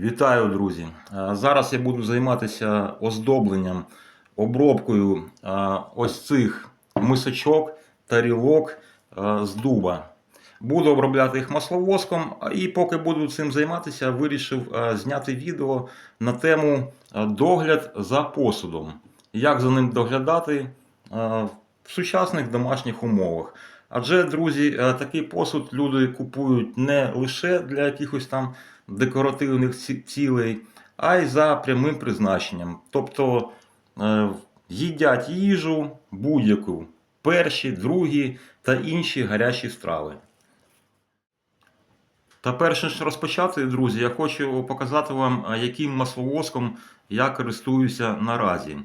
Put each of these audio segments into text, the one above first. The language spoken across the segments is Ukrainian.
Вітаю, друзі! Е, Зараз я буду займатися оздобленням, обробкою е, ось цих мисочок, тарілок е, з дуба. Буду обробляти їх масловоском, і поки буду цим займатися, вирішив зняти відео на тему догляд за посудом. Як за ним доглядати в сучасних домашніх умовах. Адже, друзі, такий посуд люди купують не лише для якихось там декоративних цілей, а й за прямим призначенням. Тобто е, їдять їжу будь-яку, перші, другі та інші гарячі страви. Та перш ніж розпочати, друзі, я хочу показати вам, яким масловоском я користуюся наразі.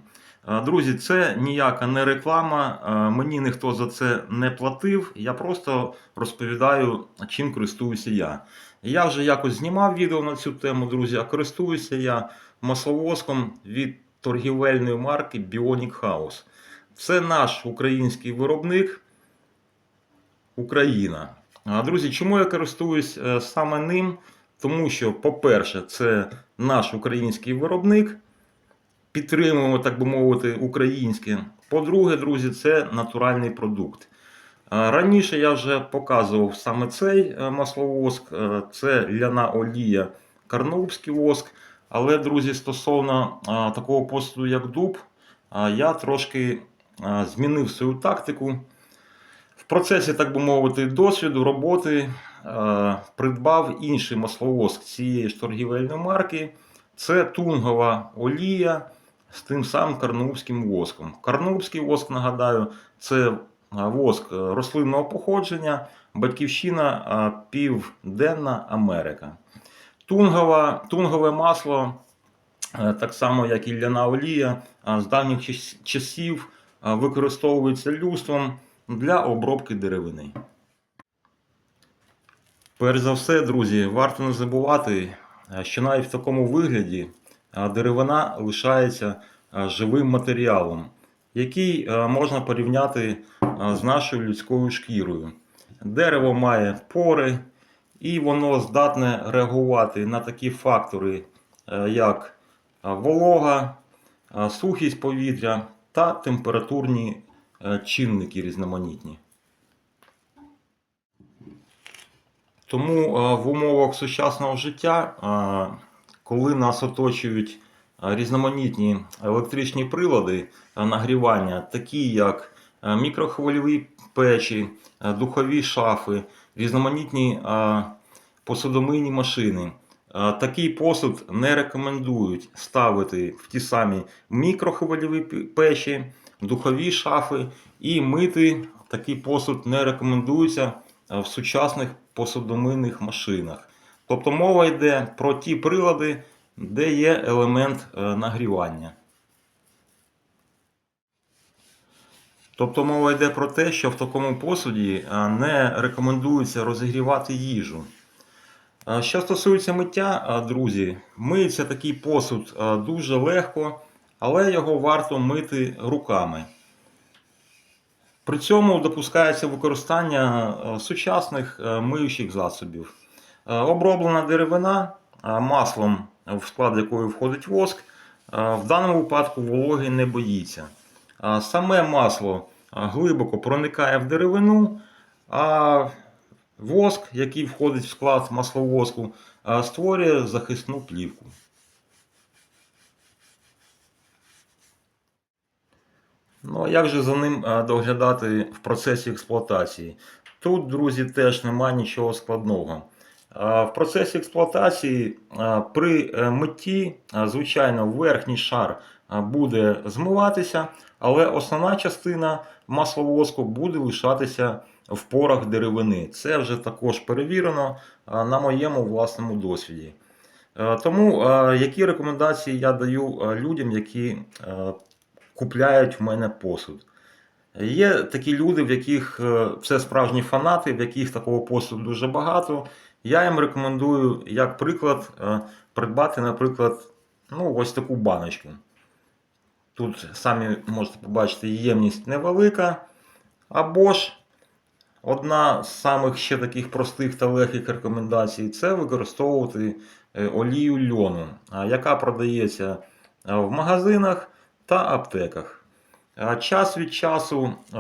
Друзі, це ніяка не реклама, мені ніхто за це не платив. Я просто розповідаю, чим користуюся я. Я вже якось знімав відео на цю тему, друзі, а користуюся я масловоском від торгівельної марки Bionic House. Це наш український виробник Україна. Друзі, чому я користуюсь е, саме ним? Тому що, по-перше, це наш український виробник. Підтримуємо, так би мовити, українське. По-друге, друзі, це натуральний продукт. А, Раніше я вже показував саме цей е, масловоск, е, це ляна олія, карнаубський воск. Але, друзі, стосовно такого посуду, як дуб, я трошки змінив свою тактику. В процесі, так би мовити, досвіду роботи е, придбав інший масловоск цієї ж торгівельної марки. Це тунгова олія з тим самим карнаубським воском. Карнаубський воск, нагадаю, це е, воск е, рослинного походження, батьківщина е, Південна Америка. Тунгова, тунгове масло, е, так само як і ляна олія, е, з давніх часів е, використовується людством для обробки деревини. Перш за все, друзі, варто не забувати, е, що навіть в такому вигляді е, деревина лишається е, живим матеріалом, який е, можна порівняти е, з нашою людською шкірою. Дерево має пори, і воно здатне реагувати на такі фактори, е, як е, волога, е, сухість повітря та температурні чинники різноманітні. Тому в умовах сучасного життя, коли нас оточують різноманітні електричні прилади нагрівання, такі як мікрохвильові печі, е, духові шафи, різноманітні е, посудомийні машини. Е, Такий посуд не рекомендують ставити в ті самі мікрохвильові печі, духові шафи і мити такий посуд не рекомендується е, в сучасних посудомийних машинах. Тобто мова йде про ті прилади, де є елемент е, нагрівання. Тобто мова йде про те, що в такому посуді не рекомендується розігрівати їжу. Що стосується миття, друзі, миється такий посуд дуже легко, але його варто мити руками. При цьому допускається використання сучасних миючих засобів. Оброблена деревина маслом, в склад якої входить воск, в даному випадку вологи не боїться. Саме масло глибоко проникає в деревину, а воск, який входить в склад масловоску, створює захисну плівку. Ну, а як же за ним доглядати в процесі експлуатації? Тут, друзі, теж немає нічого складного. В процесі експлуатації при е, митті, звичайно, верхній шар буде змиватися, але основна частина масловоску буде лишатися в порах деревини. Це вже також перевірено е, на моєму власному досвіді. Е, Тому е, які рекомендації я даю е, людям, які е, купляють в мене посуд. Є такі люди, в яких е, це справжні фанати, в яких такого посуду дуже багато. Я їм рекомендую, як приклад, е, придбати, наприклад, ну, ось таку баночку. Тут самі можете побачити, ємність невелика. Або ж одна з самих ще таких простих та легких рекомендацій це використовувати е, олію льону, яка продається в магазинах та аптеках. Час від часу, е,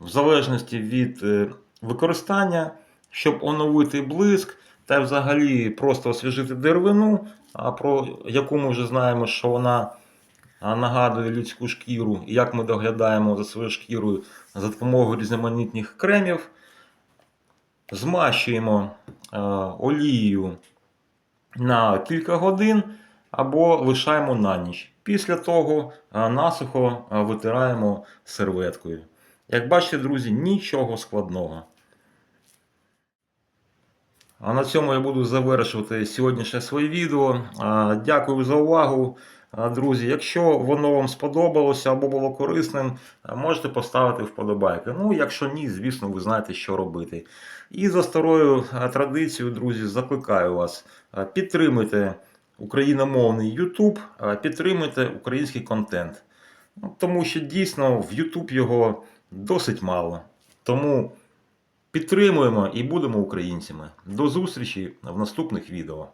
в залежності від е, використання, щоб оновити блиск та взагалі просто освіжити деревину, про яку ми вже знаємо, що вона нагадує людську шкіру, і як ми доглядаємо за своєю шкірою за допомогою різноманітних кремів, змащуємо е, олією на кілька годин або лишаємо на ніч. Після того е, насухо е, витираємо серветкою. Як бачите, друзі, нічого складного. А на цьому я буду завершувати сьогоднішнє своє відео. Дякую за увагу. Друзі, якщо воно вам сподобалося або було корисним, можете поставити вподобайки. Ну, якщо ні, звісно, ви знаєте, що робити. І за старою традицією, друзі, закликаю вас, а, підтримуйте україномовний YouTube, підтримуйте український контент. Ну, Тому що дійсно в YouTube його досить мало. Тому Підтримуємо і будемо українцями. До зустрічі в наступних відео.